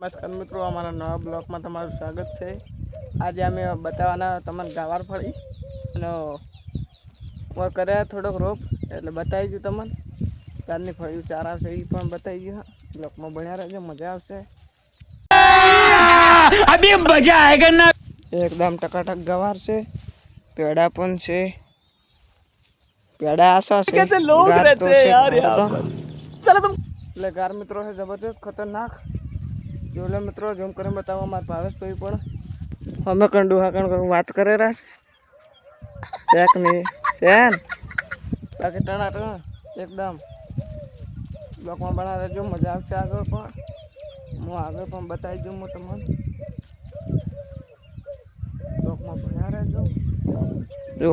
નમસ્કાર મિત્રો અમારા નવા બ્લોકમાં તમારું સ્વાગત છે. આજે અમે બતાવવાના તમારે ગાવાર ફળી. અને હું કર્યા થોડોક રોપ એટલે બતાવી ગયું તમને. ગારની ફળિયું ચાર આવશે એ પણ બતાવી ગયું બ્લોકમાં ભણ્યા રહેજો મજા આવશે. મજા આવેગા એકદમ ટકાટક ગવાર છે પેડા પણ છે. પેડા આશા છે એટલે ગાર મિત્રો છે જબરજસ્ત ખતરનાક. જોલે મિત્રો જેમ કરીને બતાવો મારા ભાવેશભાઈ પણ અમે કણ ડોહા કણ કણ વાત કરે રહ્યા છે. શેક નહીં શેન? બાકી ટણા ટણા એકદમ. બ્લોકમાં બનાવી રહેજો મજા આવશે આગળ પણ. હું આગળ પણ બતાવી દઉં હું તમને. બ્લોકમાં ભણ્યા રહેજો જો,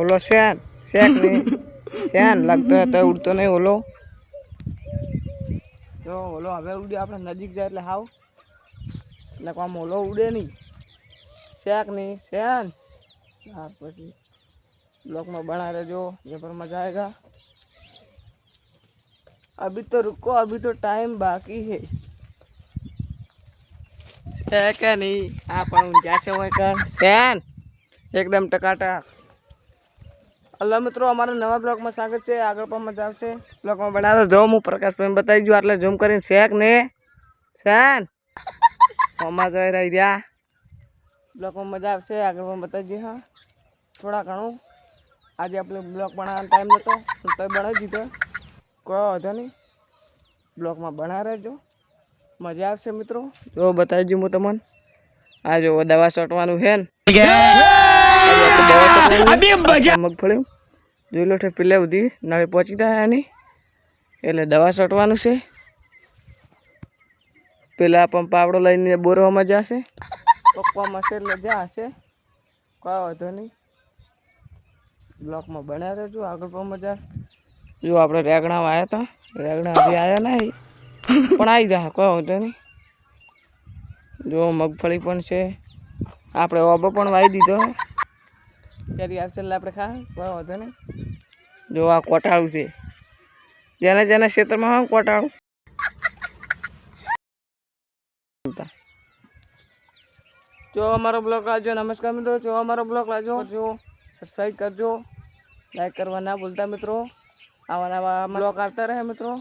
ઓલો શેન, શેક નહીં શેન, લાગતો હતો ઉડતો નહીં, ઓલો. જો ઓલો હવે ઉડે આપણે નજીક જાય એટલે હાવ એટલે આમ ઓલો ઉડે નહીં શેક નહીં શેન ત્યાર પછી બ્લોકમાં બના રહેજો ये पर मजा आएगा अभी तो रुको अभी तो टाइम बाकी है है क्या नहीं આ પણ ઊંચા છે હોય કર શેન એકદમ ટકાટક હલો મિત્રો, અમારા નવા બ્લોગમાં સ્વાગત છે. આગળ પણ મજા આવશે. બ્લોગમાં બનાવતા જો હું પ્રકાશભાઈ બતાવી દઉં એટલે ઝૂમ કરીને શેક ને શેન. હોમાં જઈ રહી રહ્યા. બ્લોગમાં મજા આવશે. આગળ પણ બતાવી દઈએ, હા. થોડા ઘણું. આજે આપણે બ્લોગ બનાવવાનો ટાઈમ નહોતો તો બનાવી દીધો. કોઈ વાંધો નહીં. બ્લોગમાં બનાવી રહેજો મજા આવશે મિત્રો. જો બતાવી દઉં હું તમને. આ જો દવા છોટવાનું છે ને. મગફળી જોઈ લો પેલા બધી નાળે પહોંચી એની એટલે દવા છટવાનું છે. પેલા પંપ આવડો લઈને બોરવામાં જશે. પપ્પામાં છે એટલે જશે કોઈ વાંધો નહીં. બ્લોકમાં બન્યા રહેજો. આગળ પણ મજા જો આપણે રેગણામાં આવ્યા હતા રેગણા હજી આવ્યા નહીં. પણ આવી જા કોઈ વાંધો નહીં. જો મગફળી પણ છે. આપણે ઓબો પણ વાવી દીધો કેરી આવશે એટલે આપણે ખા કોઈ વાંધો નહીં. જો આ કોટાળું છે. જેના જેના ક્ષેત્રમાં હોય ને કોટાળું જો અમારો બ્લોગ લાવજો નમસ્કાર મિત્રો. જો અમારો બ્લોગ લાજો જો સબસ્ક્રાઈબ કરજો. લાઈક કરવા ના ભૂલતા મિત્રો. આવા નવા બ્લોગ આવતા રહે મિત્રો.